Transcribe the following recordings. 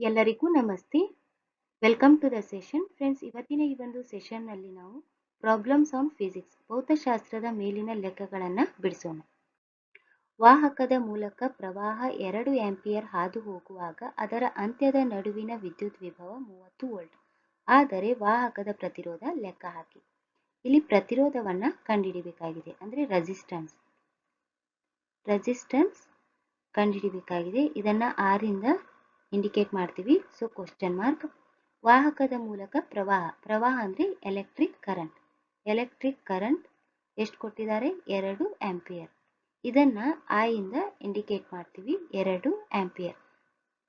ಎಲ್ಲರಿಗೂ ನಮಸ್ತೆ. Welcome to the session friends ಇವತ್ತಿನ ಈ ಒಂದು ಸೆಷನ್ನಲ್ಲಿ ನಾವು ಪ್ರಾಬ್ಲಮ್ಸ್ ಆನ್ ಫಿಸಿಕ್ಸ್ ಭೌತಶಾಸ್ತ್ರದ ಮೇಲಿನ ಲೆಕ್ಕಗಳನ್ನು ಬಿಡಿಸೋಣ. ವಾಹಕದ ಮೂಲಕ ಪ್ರವಾಹ ಎರಡು ಆಂಪಿಯರ್ ಹಾದು ಹೋಗುವಾಗ ಅದರ ಅಂತ್ಯದ ನಡುವಿನ ವಿದ್ಯುತ್ ವಿಭವ ಮೂವತ್ತು ವೋಲ್ಟ್ ಆದರೆ ವಾಹಕದ ಪ್ರತಿರೋಧ ಲೆಕ್ಕ ಹಾಕಿ. ಇಲ್ಲಿ ಪ್ರತಿರೋಧವನ್ನು ಕಂಡುಹಿಡಿಬೇಕಾಗಿದೆ. ಅಂದರೆ ರೆಸಿಸ್ಟೆನ್ಸ್ ರೆಸಿಸ್ಟೆನ್ಸ್ ಕಂಡುಹಿಡಿಬೇಕಾಗಿದೆ. ಇದನ್ನು ಆರಿಂದ ಇಂಡಿಕೇಟ್ ಮಾಡ್ತೀವಿ. ಸೊ ಕ್ವಶನ್ ಮಾರ್ಕ್ ವಾಹಕದ ಮೂಲಕ ಪ್ರವಾಹ ಪ್ರವಾಹ ಅಂದರೆ ಎಲೆಕ್ಟ್ರಿಕ್ ಕರೆಂಟ್ ಎಲೆಕ್ಟ್ರಿಕ್ ಕರೆಂಟ್ ಎಷ್ಟು ಕೊಟ್ಟಿದ್ದಾರೆ? ಎರಡು ಆಂಪಿಯರ್ ಇದನ್ನು ಆಯಿಂದ ಇಂಡಿಕೇಟ್ ಮಾಡ್ತೀವಿ. ಎರಡು ಆಂಪಿಯರ್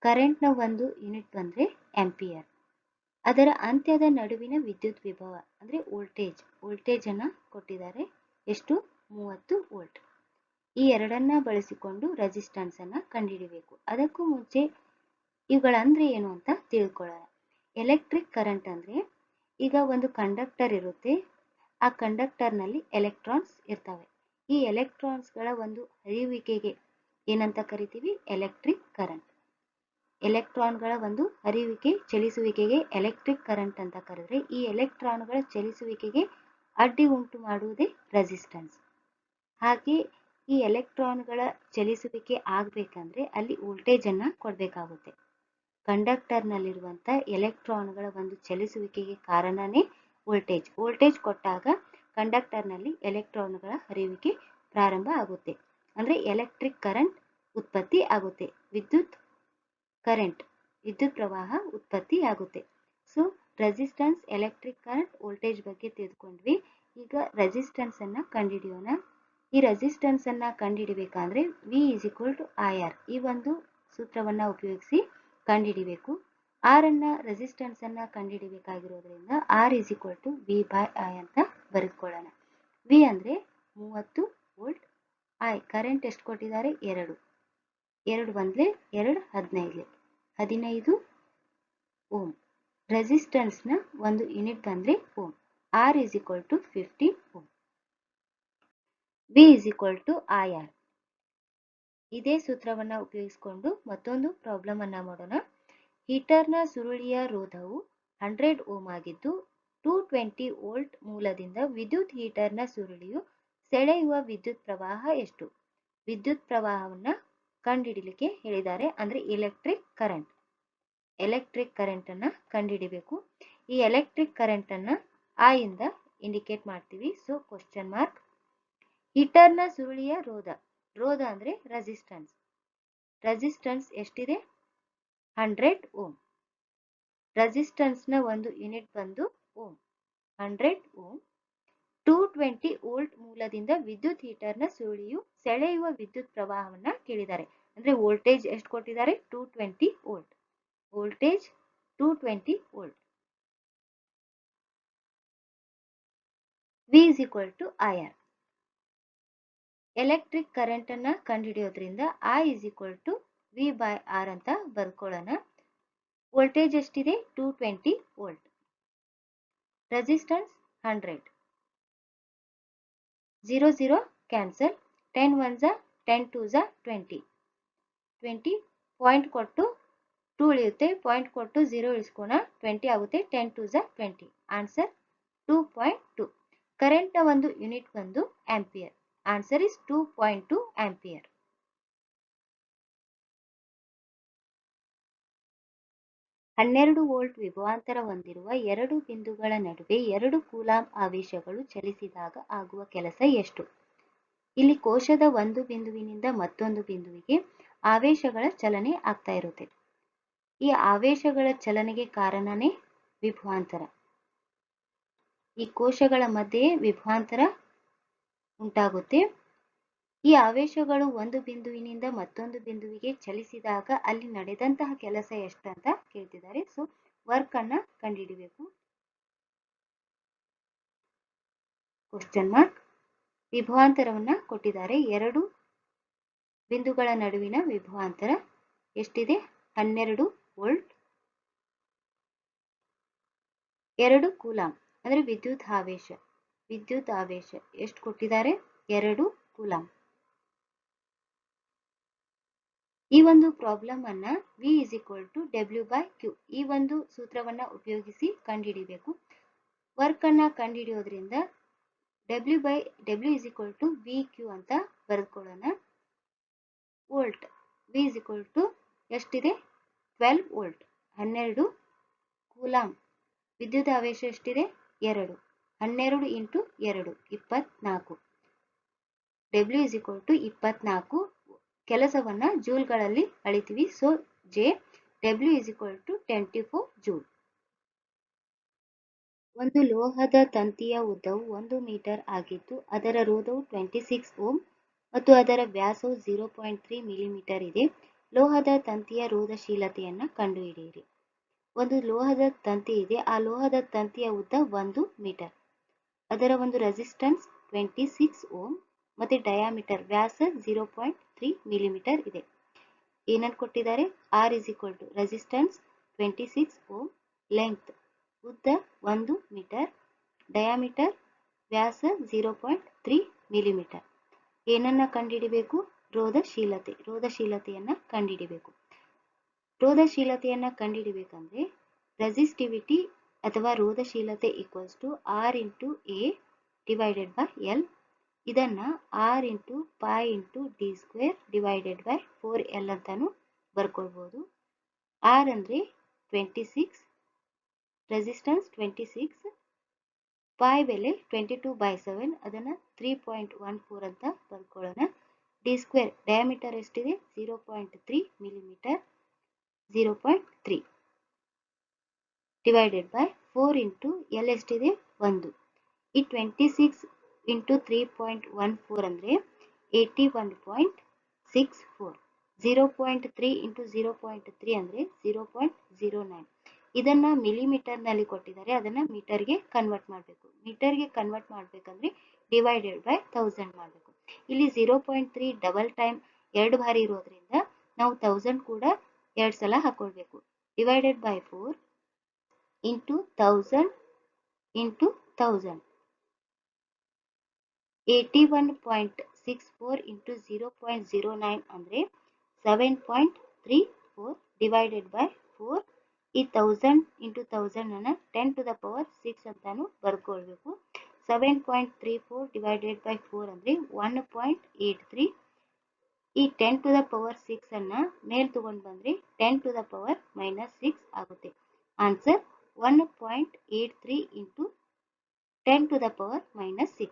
ಕರೆಂಟ್ನ ಒಂದು ಯೂನಿಟ್ ಬಂದರೆ ಆಂಪಿಯರ್ ಅದರ ಅಂತ್ಯದ ನಡುವಿನ ವಿದ್ಯುತ್ ವಿಭವ ಅಂದರೆ ವೋಲ್ಟೇಜ್ ವೋಲ್ಟೇಜನ್ನು ಕೊಟ್ಟಿದ್ದಾರೆ. ಎಷ್ಟು? ಮೂವತ್ತು ವೋಲ್ಟ್ ಈ ಎರಡನ್ನ ಬಳಸಿಕೊಂಡು ರೆಸಿಸ್ಟೆನ್ಸ್ ಅನ್ನ ಕಂಡುಹಿಡಿಬೇಕು. ಅದಕ್ಕೂ ಮುಂಚೆ ಇವುಗಳಂದ್ರೆ ಏನು ಅಂತ ತಿಳ್ಕೊಳ್ಳೋಣ. ಎಲೆಕ್ಟ್ರಿಕ್ ಕರೆಂಟ್ ಅಂದ್ರೆ ಈಗ ಒಂದು ಕಂಡಕ್ಟರ್ ಇರುತ್ತೆ. ಆ ಕಂಡಕ್ಟರ್ನಲ್ಲಿ ಎಲೆಕ್ಟ್ರಾನ್ಸ್ ಇರ್ತವೆ. ಈ ಎಲೆಕ್ಟ್ರಾನ್ಸ್ಗಳ ಒಂದು ಹರಿಯುವಿಕೆಗೆ ಏನಂತ ಕರಿತೀವಿ? ಎಲೆಕ್ಟ್ರಿಕ್ ಕರೆಂಟ್ ಎಲೆಕ್ಟ್ರಾನ್ಗಳ ಒಂದು ಹರಿಯುವಿಕೆ, ಚಲಿಸುವಿಕೆಗೆ ಎಲೆಕ್ಟ್ರಿಕ್ ಕರೆಂಟ್ ಅಂತ ಕರೆದ್ರೆ ಈ ಎಲೆಕ್ಟ್ರಾನ್ಗಳ ಚಲಿಸುವಿಕೆಗೆ ಅಡ್ಡಿ ಉಂಟು ಮಾಡುವುದೇ ರೆಸಿಸ್ಟೆನ್ಸ್ ಹಾಗೆ ಈ ಎಲೆಕ್ಟ್ರಾನ್ಗಳ ಚಲಿಸುವಿಕೆ ಆಗಬೇಕಂದ್ರೆ ಅಲ್ಲಿ ವೋಲ್ಟೇಜನ್ನು ಕೊಡಬೇಕಾಗುತ್ತೆ. ಕಂಡಕ್ಟರ್ನಲ್ಲಿರುವಂಥ ಎಲೆಕ್ಟ್ರಾನ್ಗಳ ಒಂದು ಚಲಿಸುವಿಕೆಗೆ ಕಾರಣನೇ ವೋಲ್ಟೇಜ್. ವೋಲ್ಟೇಜ್ ಕೊಟ್ಟಾಗ ಕಂಡಕ್ಟರ್ನಲ್ಲಿ ಎಲೆಕ್ಟ್ರಾನ್ಗಳ ಹರಿಯುವಿಕೆ ಪ್ರಾರಂಭ ಆಗುತ್ತೆ. ಅಂದರೆ ಎಲೆಕ್ಟ್ರಿಕ್ ಕರೆಂಟ್ ಉತ್ಪತ್ತಿ ಆಗುತ್ತೆ. ವಿದ್ಯುತ್ ಕರೆಂಟ್, ವಿದ್ಯುತ್ ಪ್ರವಾಹ ಉತ್ಪತ್ತಿ ಆಗುತ್ತೆ. So resistance electric current voltage ಬಗ್ಗೆ ತಿಳ್ಕೊಂಡ್ವಿ ಈಗ ರೆಸಿಸ್ಟೆನ್ಸ್ ಅನ್ನ ಕಂಡುಹಿಡಿಯೋಣ. ಈ ರೆಸಿಸ್ಟೆನ್ಸ್ ಅನ್ನ ಕಂಡುಹಿಡಿಬೇಕಾದ್ರೆ V is equal to I R ಈ ಒಂದು ಸೂತ್ರವನ್ನ ಉಪಯೋಗಿಸಿ ಕಂಡುಹಿಡಿಬೇಕು. ಆರ್ ಅನ್ನ ರೆಸಿಸ್ಟೆನ್ಸ್ ಅನ್ನ ಕಂಡುಹಿಡಿಬೇಕಾಗಿರೋದ್ರಿಂದ R is equal to V by I ಅಂತ ಬರೆದುಕೊಳ್ಳೋಣ. ವಿ ಅಂದ್ರೆ ಮೂವತ್ತು ವೋಲ್ಟ್ ಐ ಕರೆಂಟ್ ಎಷ್ಟು ಕೊಟ್ಟಿದ್ದಾರೆ? ಎರಡು. ಎರಡು ಬಂದ್ಲೆ ಎರಡು ಹದಿನೈದು ಹದಿನೈದು ಓಮ್. ರೆಸಿಸ್ಟೆನ್ಸ್ನ ಒಂದು ಯೂನಿಟ್ ಬಂದ್ರೆ ohm. R is equal to fifty ohm. V is equal to I R ಇದೇ ಸೂತ್ರವನ್ನ ಉಪಯೋಗಿಸಿಕೊಂಡು ಮತ್ತೊಂದು ಪ್ರಾಬ್ಲಮ್ ಅನ್ನ ಮಾಡೋಣ. ಹೀಟರ್ನ ಸುರುಳಿಯ ರೋಧವು ಹಂಡ್ರೆಡ್ ಓಮ್ ಆಗಿದ್ದು ಟೂ ಟ್ವೆಂಟಿ ವೋಲ್ಟ್ ಮೂಲದಿಂದ ವಿದ್ಯುತ್ ಹೀಟರ್ನ ಸುರುಳಿಯು ಸೆಳೆಯುವ ವಿದ್ಯುತ್ ಪ್ರವಾಹ ಎಷ್ಟು? ವಿದ್ಯುತ್ ಪ್ರವಾಹವನ್ನ ಕಂಡುಹಿಡಿಲಿಕ್ಕೆ ಹೇಳಿದ್ದಾರೆ, ಅಂದ್ರೆ ಎಲೆಕ್ಟ್ರಿಕ್ ಕರೆಂಟ್ ಎಲೆಕ್ಟ್ರಿಕ್ ಕರೆಂಟ್ ಅನ್ನ ಕಂಡುಹಿಡಿಬೇಕು ಈ ಎಲೆಕ್ಟ್ರಿಕ್ ಕರೆಂಟ್ ಅನ್ನ ಆ ಇಂದ ಇಂಡಿಕೇಟ್ ಮಾಡ್ತೀವಿ. ಸೊ ಕ್ವಶನ್ ಮಾರ್ಕ್ ಹೀಟರ್ನ ಸುರುಳಿಯ ರೋಧ. ರೋಧ ಅಂದ್ರೆ ರೆಸಿಸ್ಟೆನ್ಸ್ ರೆಸಿಸ್ಟೆನ್ಸ್ ಎಷ್ಟಿದೆ? ಹಂಡ್ರೆಡ್ ಓಮ್ ರೆಸಿಸ್ಟೆನ್ಸ್ನ ಒಂದು ಯೂನಿಟ್ ಬಂದು ohm hundred ohm two twenty volt ಮೂಲದಿಂದ ವಿದ್ಯುತ್ ಹೀಟರ್ನ ಸುಳಿಯು ಸೆಳೆಯುವ ವಿದ್ಯುತ್ ಪ್ರವಾಹವನ್ನ ಕೇಳಿದ್ದಾರೆ. ಅಂದ್ರೆ ವೋಲ್ಟೇಜ್ ಎಷ್ಟು ಕೊಟ್ಟಿದ್ದಾರೆ? Two twenty volt voltage two twenty volt V is equal to I R electric current ಅನ್ನ ಕಂಡುಹಿಡಿಯೋದ್ರಿಂದ I is equal to V by R ಅಂತ ಬರ್ಕೊಳ್ಳೋಣ. ವೋಲ್ಟೇಜ್ ಎಷ್ಟಿದೆ? Two twenty volt resistance hundred zero zero cancel ten one ಝ ten two ಝ twenty twenty point ಕೊಟ್ಟು two ಉಳಿಯುತ್ತೆ point ಕೊಟ್ಟು zero ಇಳಿಸ್ಕೋಣ. Twenty ಆಗುತ್ತೆ. Ten two ಝ twenty answer two point two ಕರೆಂಟ್ನ ಒಂದು ಯೂನಿಟ್ ಬಂದು ampere two point two ampere ಹನ್ನೆರಡು ವೋಲ್ಟ್ ವಿಭವಾಂತರ ಹೊಂದಿರುವ ಎರಡು ಬಿಂದುಗಳ ನಡುವೆ ಎರಡು ಕೂಲಾಂ ಆವೇಶಗಳು ಚಲಿಸಿದಾಗ ಆಗುವ ಕೆಲಸ ಎಷ್ಟು? ಇಲ್ಲಿ ಕೋಶದ ಒಂದು ಬಿಂದುವಿನಿಂದ ಮತ್ತೊಂದು ಬಿಂದುವಿಗೆ ಆವೇಶಗಳ ಚಲನೆ ಆಗ್ತಾ ಇರುತ್ತೆ. ಈ ಆವೇಶಗಳ ಚಲನೆಗೆ ಕಾರಣನೇ ವಿಭವಾಂತರ. ಈ ಕೋಶಗಳ ಮಧ್ಯೆ ವಿಭವಾಂತರ ಉಂಟಾಗುತ್ತೆ. ಈ ಆವೇಶಗಳು ಒಂದು ಬಿಂದುವಿನಿಂದ ಮತ್ತೊಂದು ಬಿಂದುವಿಗೆ ಚಲಿಸಿದಾಗ ಅಲ್ಲಿ ನಡೆದಂತಹ ಕೆಲಸ ಎಷ್ಟಂತ ಕೇಳ್ತಿದ್ದಾರೆ. ಸೊ ವರ್ಕ್ ಅನ್ನ ಕಂಡುಹಿಡಿಬೇಕು. ಕ್ವಶನ್ ಮಾರ್ಕ್ ವಿಭವಾಂತರವನ್ನ ಕೊಟ್ಟಿದ್ದಾರೆ. ಎರಡು ಬಿಂದುಗಳ ನಡುವಿನ ವಿಭವಾಂತರ ಎಷ್ಟಿದೆ? ಹನ್ನೆರಡು ವೋಲ್ಟ್ ಎರಡು ಕೂಲಾಂ ಅಂದ್ರೆ ವಿದ್ಯುತ್ ಆವೇಶ. ವಿದ್ಯುತ್ ಆವೇಶ ಎಷ್ಟು ಕೊಟ್ಟಿದ್ದಾರೆ? ಎರಡು ಕೂಲಂ ಈ ಒಂದು ಪ್ರಾಬ್ಲಮ್ ಅನ್ನ V is equal to W by Q ಈ ಒಂದು ಸೂತ್ರವನ್ನ ಉಪಯೋಗಿಸಿ ಕಂಡುಹಿಡಿಬೇಕು. ವರ್ಕ್ ಅನ್ನ ಕಂಡುಹಿಡಿಯೋದ್ರಿಂದ W by W is equal to V Q ಅಂತ ಬರೆದುಕೊಳ್ಳೋಣ. Volt V is equal to ಎಷ್ಟಿದೆ? ಟ್ವೆಲ್ವ್ ವೋಲ್ಟ್ ಹನ್ನೆರಡು ಕೂಲಾಮ್ ವಿದ್ಯುತ್ ಆವೇಶ ಎಷ್ಟಿದೆ? ಎರಡು. ಹನ್ನೆರಡು ಇಂಟು ಎರಡು, ಇಪ್ಪತ್ನಾಲ್ಕು. ಡಬ್ಲ್ಯೂ ಇಸ್ ಈಕ್ವಲ್ ಟು ಇಪ್ಪತ್ನಾಲ್ಕು. ಕೆಲಸವನ್ನ ಜೂಲ್ಗಳಲ್ಲಿ ಅಳಿತೀವಿ. So J W is equal to twenty four joule. ಒಂದು ಲೋಹದ ತಂತಿಯ ಉದ್ದವು ಒಂದು ಮೀಟರ್ ಆಗಿದ್ದು, ಅದರ ರೋಧವು ಟ್ವೆಂಟಿ ಸಿಕ್ಸ್ ಓಮ್ ಮತ್ತು ಅದರ ವ್ಯಾಸವು ಝೀರೋ ಪಾಯಿಂಟ್ ತ್ರೀ ಮಿಲಿಮೀಟರ್ ಇದೆ. ಲೋಹದ ತಂತಿಯ ರೋಧಶೀಲತೆಯನ್ನು ಕಂಡುಹಿಡಿಯಿರಿ. ಒಂದು ಲೋಹದ ತಂತಿ ಇದೆ. ಆ ಲೋಹದ ತಂತಿಯ ಉದ್ದ ಒಂದು ಮೀಟರ್. ಅದರ ಒಂದು ರೆಸಿಸ್ಟೆನ್ಸ್ ಟ್ವೆಂಟಿ ಸಿಕ್ಸ್ ಓಮ್, ಮತ್ತು ಡಯಾಮೀಟರ್ ವ್ಯಾಸ ಝೀರೋ ಪಾಯಿಂಟ್ ತ್ರೀ ಮಿಲಿಮೀಟರ್ ಇದೆ. ಏನನ್ನು ಕೊಟ್ಟಿದ್ದಾರೆ? R is equal to resistance twenty six ohm length ಉದ್ದ ಒಂದು ಮೀಟರ್ ಡಯಾಮೀಟರ್ ವ್ಯಾಸ ಝೀರೋ ಪಾಯಿಂಟ್ ತ್ರೀ ಮಿಲಿಮೀಟರ್ ಏನನ್ನ ಕಂಡುಹಿಡಿಬೇಕು ರೋಧಶೀಲತೆ, ರೋಧಶೀಲತೆಯನ್ನು ಕಂಡುಹಿಡಿಬೇಕು ರೋಧಶೀಲತೆಯನ್ನು ಕಂಡುಹಿಡಿಬೇಕಂದ್ರೆ ರೆಸಿಸ್ಟಿವಿಟಿ ಅಥವಾ ರೋಧಶೀಲತೆ equals to R into A divided by L ಇದನ್ನ R into pi into D square divided by four L ಅಂತಲೂ ಬರ್ಕೊಳ್ಬೋದು. ಆರ್ ಅಂದರೆ twenty six resistance twenty six pi ಬೆಲೆ ಟ್ವೆಂಟಿ ಟು ಬೈ ಸೆವೆನ್ ಅದನ್ನು ತ್ರೀ ಪಾಯಿಂಟ್ ಒನ್ ಫೋರ್ ಅಂತ ಬರ್ಕೊಳ್ಳೋಣ. D square diameter ಎಷ್ಟಿದೆ? Zero point three millimetre zero point three divided by four into L ಎಷ್ಟಿದೆ ಒಂದು. ಈ twenty six into three point one four ಅಂದರೆ eighty one point six four zero point three into zero point three ಅಂದರೆ zero point zero nine ಇದನ್ನು ಮಿಲಿಮೀಟರ್ನಲ್ಲಿ ಕೊಟ್ಟಿದ್ದಾರೆ. ಅದನ್ನು ಮೀಟರ್ಗೆ ಕನ್ವರ್ಟ್ ಮಾಡಬೇಕು. ಮೀಟರ್ಗೆ ಕನ್ವರ್ಟ್ ಮಾಡಬೇಕಂದ್ರೆ ಡಿವೈಡೆಡ್ ಬೈ ತೌಸಂಡ್ ಮಾಡಬೇಕು. ಇಲ್ಲಿ zero point three double time ಎರಡು ಬಾರಿ ಇರೋದ್ರಿಂದ ನಾವು ತೌಸಂಡ್ ಕೂಡ ಎರಡು ಸಲ ಹಾಕೊಳ್ಬೇಕು. Divided by four six four into zero point zero nine ಅಂದರೆ seven point three four divided by four ಈ thousand into ತೌಸಂಡನ್ನು ten to the power six ಅಂತಾನು ಬರ್ಕೊಳ್ಬೇಕು. Seven point three four divided by four ಅಂದರೆ one point eight three ಈ ten to the power ಸಿಕ್ಸನ್ನು ಮೇಲ್ ತಗೊಂಡು ಬಂದ್ರೆ ten to the power minus six ಆಗುತ್ತೆ. Answer 1.83 into 10 to the power minus 6.